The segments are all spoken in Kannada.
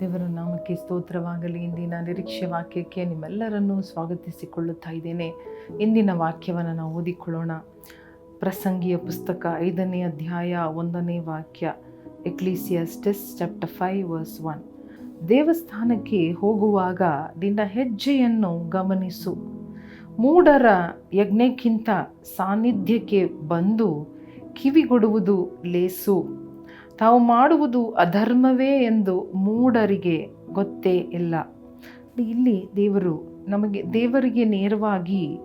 ದೇವರ ನಾಮಕ್ಕೆ ಸ್ತೋತ್ರವಾಗಲಿ. ಇಂದಿನ ನಿರೀಕ್ಷೆ ವಾಕ್ಯಕ್ಕೆ ನಿಮ್ಮೆಲ್ಲರನ್ನೂ ಸ್ವಾಗತಿಸಿಕೊಳ್ಳುತ್ತಾ ಇದ್ದೇನೆ. ಇಂದಿನ ವಾಕ್ಯವನ್ನು ನಾವು ಓದಿಕೊಳ್ಳೋಣ. ಪ್ರಸಂಗಿಯ ಪುಸ್ತಕ ಐದನೇ ಅಧ್ಯಾಯ ಒಂದನೇ ವಾಕ್ಯ Ecclesiastes chapter five verse one. ದೇವಸ್ಥಾನಕ್ಕೆ ಹೋಗುವಾಗ ನಿನ್ನ ಹೆಜ್ಜೆಯನ್ನು ಗಮನಿಸು. ಮೂಢರ ಯಜ್ಞಕ್ಕಿಂತ ಸಾನ್ನಿಧ್ಯಕ್ಕೆ ಬಂದು ಕಿವಿಗೊಡುವುದು ಲೇಸು. ತಾವು ಮಾಡುವುದು ಅಧರ್ಮವೇ ಎಂದು ಮೂಢರಿಗೆ ಗೊತ್ತೇ ಇಲ್ಲ. ಇಲ್ಲಿ ದೇವರು ನಮಗೆ ದೇವರಿಗೆ ನೇರವಾಗಿ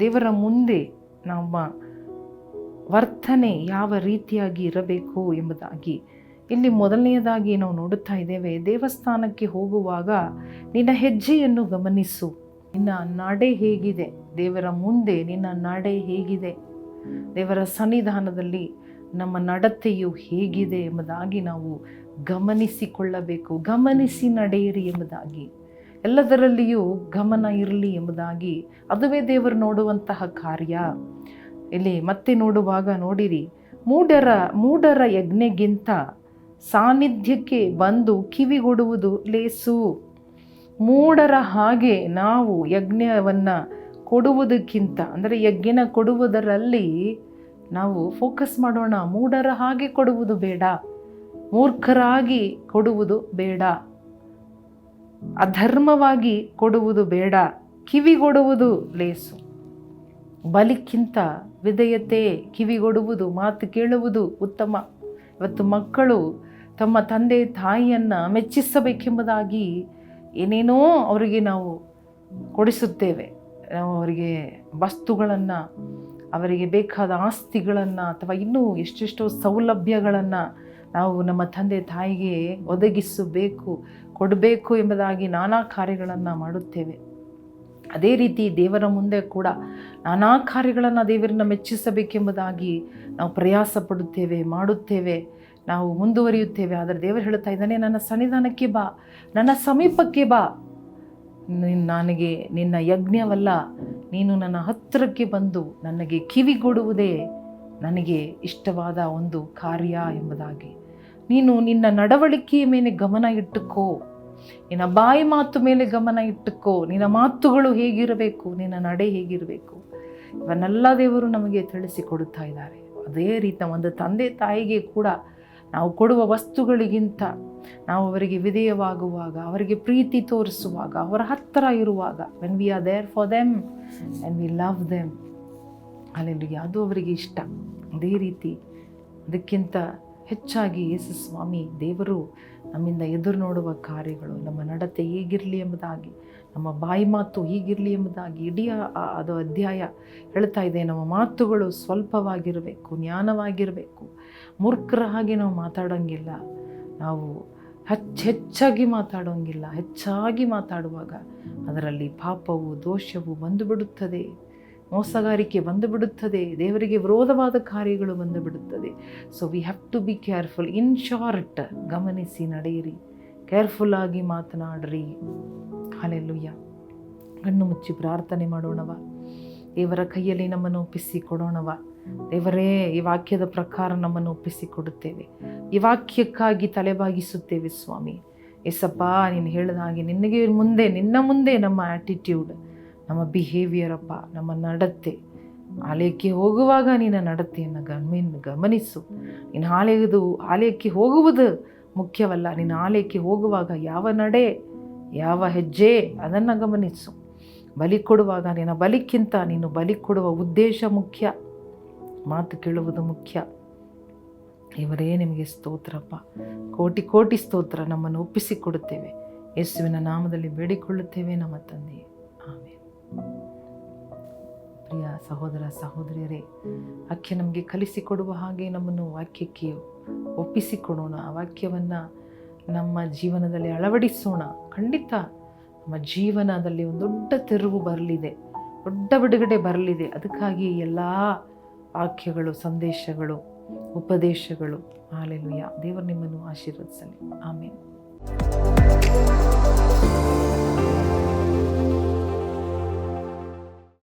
ದೇವರ ಮುಂದೆ ನಮ್ಮ ವರ್ತನೆ ಯಾವ ರೀತಿಯಾಗಿ ಇರಬೇಕು ಎಂಬುದಾಗಿ ಇಲ್ಲಿ ಮೊದಲನೆಯದಾಗಿ ನಾವು ನೋಡುತ್ತಾ ಇದ್ದೇವೆ. ದೇವಸ್ಥಾನಕ್ಕೆ ಹೋಗುವಾಗ ನಿನ್ನ ಹೆಜ್ಜೆಯನ್ನು ಗಮನಿಸು. ನಿನ್ನ ನಡೆ ಹೇಗಿದೆ? ದೇವರ ಮುಂದೆ ನಿನ್ನ ನಡೆ ಹೇಗಿದೆ? ದೇವರ ಸನ್ನಿಧಾನದಲ್ಲಿ ನಮ್ಮ ನಡತೆಯು ಹೇಗಿದೆ ಎಂಬುದಾಗಿ ನಾವು ಗಮನಿಸಿಕೊಳ್ಳಬೇಕು. ಗಮನಿಸಿ ನಡೆಯಿರಿ ಎಂಬುದಾಗಿ. ಎಲ್ಲದರಲ್ಲಿಯೂ ಗಮನ ಇರಲಿ ಎಂಬುದಾಗಿ. ಅದುವೇ ದೇವರು ನೋಡುವಂತಹ ಕಾರ್ಯ. ಇಲ್ಲಿ ಮತ್ತೆ ನೋಡುವಾಗ ನೋಡಿರಿ ಮೂಡರ ಮೂಡರ ಯಜ್ಞೆಗಿಂತ ಸಾನ್ನಿಧ್ಯಕ್ಕೆ ಬಂದು ಕಿವಿಗೊಡುವುದು ಲೇಸು. ಮೂಡರ ಹಾಗೆ ನಾವು ಯಜ್ಞವನ್ನು ಕೊಡುವುದಕ್ಕಿಂತ, ಅಂದರೆ ಯಜ್ಞನ ಕೊಡುವುದರಲ್ಲಿ ನಾವು ಫೋಕಸ್ ಮಾಡೋಣ. ಮೂಢರ ಹಾಗೆ ಕೊಡುವುದು ಬೇಡ. ಮೂರ್ಖರಾಗಿ ಕೊಡುವುದು ಬೇಡ. ಅಧರ್ಮವಾಗಿ ಕೊಡುವುದು ಬೇಡ. ಕಿವಿಗೊಡುವುದು ಲೇಸು. ಬಲಿಕ್ಕಿಂತ ವಿಧೇಯತೆ ಕಿವಿಗೊಡುವುದು, ಮಾತು ಕೇಳುವುದು ಉತ್ತಮ. ಇವತ್ತು ಮಕ್ಕಳು ತಮ್ಮ ತಂದೆ ತಾಯಿಯನ್ನು ಮೆಚ್ಚಿಸಬೇಕೆಂಬುದಾಗಿ ಏನೇನೋ ಅವರಿಗೆ ನಾವು ಕೊಡಿಸುತ್ತೇವೆ. ನಾವು ಅವರಿಗೆ ವಸ್ತುಗಳನ್ನು ಅವರಿಗೆ ಬೇಕಾದ ಆಸ್ತಿಗಳನ್ನು ಅಥವಾ ಇನ್ನೂ ಎಷ್ಟೆಷ್ಟೋ ಸೌಲಭ್ಯಗಳನ್ನು ನಾವು ನಮ್ಮ ತಂದೆ ತಾಯಿಗೆ ಒದಗಿಸಬೇಕು, ಕೊಡಬೇಕು ಎಂಬುದಾಗಿ ನಾನಾ ಕಾರ್ಯಗಳನ್ನು ಮಾಡುತ್ತೇವೆ. ಅದೇ ರೀತಿ ದೇವರ ಮುಂದೆ ಕೂಡ ನಾನಾ ಕಾರ್ಯಗಳನ್ನು ದೇವರನ್ನ ಮೆಚ್ಚಿಸಬೇಕೆಂಬುದಾಗಿ ನಾವು ಪ್ರಯಾಸ ಪಡುತ್ತೇವೆ ಮಾಡುತ್ತೇವೆ, ನಾವು ಮುಂದುವರಿಯುತ್ತೇವೆ. ಆದರೆ ದೇವರು ಹೇಳ್ತಾ ಇದ್ದಾನೆ, ನನ್ನ ಸನ್ನಿಧಾನಕ್ಕೆ ಬಾ, ನನ್ನ ಸಮೀಪಕ್ಕೆ ಬಾ ನನಗೆ, ನಿನ್ನ ಯಜ್ಞವಲ್ಲ, ನೀನು ನನ್ನ ಹತ್ತಿರಕ್ಕೆ ಬಂದು ನನಗೆ ಕಿವಿಗೊಡುವುದೇ ನನಗೆ ಇಷ್ಟವಾದ ಒಂದು ಕಾರ್ಯ ಎಂಬುದಾಗಿ. ನೀನು ನಿನ್ನ ನಡವಳಿಕೆಯ ಮೇಲೆ ಗಮನ ಇಟ್ಟುಕೋ. ನಿನ್ನ ಬಾಯಿ ಮಾತು ಮೇಲೆ ಗಮನ ಇಟ್ಟುಕೋ. ನಿನ್ನ ಮಾತುಗಳು ಹೇಗಿರಬೇಕು, ನಿನ್ನ ನಡೆ ಹೇಗಿರಬೇಕು, ಇವನ್ನೆಲ್ಲ ದೇವರು ನಮಗೆ ತಿಳಿಸಿಕೊಡುತ್ತಾ ಇದ್ದಾರೆ. ಅದೇ ರೀತಿ ಒಂದು ತಂದೆ ತಾಯಿಗೆ ಕೂಡ ನಾವು ಕೊಡುವ ವಸ್ತುಗಳಿಗಿಂತ ನಾವು ಅವರಿಗೆ ವಿಧೇಯವಾಗುವಾಗ, ಅವರಿಗೆ ಪ್ರೀತಿ ತೋರಿಸುವಾಗ, ಅವರ ಹತ್ತಿರ ಇರುವಾಗ when we are there for them and we love them ಅಲ್ಲಿ ಅದು ಅವರಿಗೆ ಇಷ್ಟ. ಅದೇ ರೀತಿ ಅದಕ್ಕಿಂತ ಹೆಚ್ಚಾಗಿ ಯೇಸು ಸ್ವಾಮಿ ದೇವರು ನಮ್ಮಿಂದ ಎದುರು ನೋಡುವ ಕಾರ್ಯಗಳು, ನಮ್ಮ ನಡತೆ ಹೇಗಿರಲಿ ಎಂಬುದಾಗಿ ನಮ್ಮ ಬಾಯಿ ಮಾತು ಹೀಗಿರಲಿ ಎಂಬುದಾಗಿ ಇಡೀ ಅದು ಅಧ್ಯಾಯ ಹೇಳ್ತಾ ಇದೆ. ನಮ್ಮ ಮಾತುಗಳು ಸ್ವಲ್ಪವಾಗಿರಬೇಕು, ಜ್ಞಾನವಾಗಿರಬೇಕು. ಮೂರ್ಖರ ಹಾಗೆ ನಾವು ಮಾತಾಡೋಂಗಿಲ್ಲ. ನಾವು ಹೆಚ್ಚು ಹೆಚ್ಚಾಗಿ ಮಾತಾಡೋಂಗಿಲ್ಲ. ಹೆಚ್ಚಾಗಿ ಮಾತಾಡುವಾಗ ಅದರಲ್ಲಿ ಪಾಪವು, ದೋಷವು ಬಂದುಬಿಡುತ್ತದೆ. ಮೋಸಗಾರಿಕೆ ಬಂದುಬಿಡುತ್ತದೆ. ದೇವರಿಗೆ ವಿರೋಧವಾದ ಕಾರ್ಯಗಳು ಬಂದುಬಿಡುತ್ತದೆ. So we have to be careful in short ಗಮನಿಸಿ, ನಡೆಯಿರಿ. ಕೇರ್ಫುಲ್ಲಾಗಿ ಮಾತನಾಡ್ರಿ. ಅಲ್ಲೆಲ್ಲುಯ್ಯ ಕಣ್ಣು ಮುಚ್ಚಿ ಪ್ರಾರ್ಥನೆ ಮಾಡೋಣವ. ದೇವರ ಕೈಯಲ್ಲಿ ನಮ್ಮನ್ನು ಒಪ್ಪಿಸಿ ಕೊಡೋಣವ. ದೇವರೇ, ಈ ವಾಕ್ಯದ ಪ್ರಕಾರ ನಮ್ಮನ್ನು ಒಪ್ಪಿಸಿ ಕೊಡುತ್ತೇವೆ. ಈ ವಾಕ್ಯಕ್ಕಾಗಿ ತಲೆಬಾಗಿಸುತ್ತೇವೆ ಸ್ವಾಮಿ. ಎಸಪ್ಪ ನೀನು ಹೇಳಿದ ಹಾಗೆ ನಿನಗೆ ಮುಂದೆ, ನಿನ್ನ ಮುಂದೆ ನಮ್ಮ ಆ್ಯಟಿಟ್ಯೂಡ್ ನಮ್ಮ ಬಿಹೇವಿಯರ್ ಅಪ್ಪ, ನಮ್ಮ ನಡತೆ. ಆಲಯಕ್ಕೆ ಹೋಗುವಾಗ ನಿನ್ನ ನಡತೆಯನ್ನು ಗಮನ ಗಮನಿಸು. ನೀನು ಆಲಯದು ಆಲಯಕ್ಕೆ ಹೋಗುವುದು ಮುಖ್ಯವಲ್ಲ. ನಿನ್ನ ಆಲಯಕ್ಕೆ ಹೋಗುವಾಗ ಯಾವ ನಡೆ ಯಾವ ಹೆಜ್ಜೆ ಅದನ್ನು ಗಮನಿಸು. ಬಲಿ ಕೊಡುವಾಗ ನಿನ್ನ ಬಲಿಕ್ಕಿಂತ ನೀನು ಬಲಿ ಕೊಡುವ ಉದ್ದೇಶ ಮುಖ್ಯ. ಮಾತು ಕೇಳುವುದು ಮುಖ್ಯ. ಇವರೇ ನಿಮಗೆ ಸ್ತೋತ್ರಪ್ಪ. ಕೋಟಿ ಕೋಟಿ ಸ್ತೋತ್ರ ನಮ್ಮನ್ನು ಒಪ್ಪಿಸಿಕೊಡುತ್ತೇವೆ. ಯೇಸುವಿನ ನಾಮದಲ್ಲಿ ಬೇಡಿಕೊಳ್ಳುತ್ತೇವೆ ನಮ್ಮ ತಂದೆ ಆಮೇಲೆ ಪ್ರಿಯ ಸಹೋದರ ಸಹೋದರಿಯರೇ ವಾಕ್ಯ ನಮಗೆ ಕಲಿಸಿಕೊಡುವ ಹಾಗೆ ನಮ್ಮನ್ನು ವಾಕ್ಯಕ್ಕೆ ಒಪ್ಪಿಸಿಕೊಡೋಣ. ಆ ವಾಕ್ಯವನ್ನು ನಮ್ಮ ಜೀವನದಲ್ಲಿ ಅಳವಡಿಸೋಣ. ಖಂಡಿತ ನಮ್ಮ ಜೀವನದಲ್ಲಿ ಒಂದು ದೊಡ್ಡ ತೆರವು ಬರಲಿದೆ. ದೊಡ್ಡ ಬಿಡುಗಡೆ ಬರಲಿದೆ. ಅದಕ್ಕಾಗಿ ಎಲ್ಲ ವಾಕ್ಯಗಳು, ಸಂದೇಶಗಳು, ಉಪದೇಶಗಳು. ಹಾಲೆಲುಯ್ಯ ದೇವರು ನಿಮ್ಮನ್ನು ಆಶೀರ್ವದಿಸಲಿ. ಆಮೇಲೆ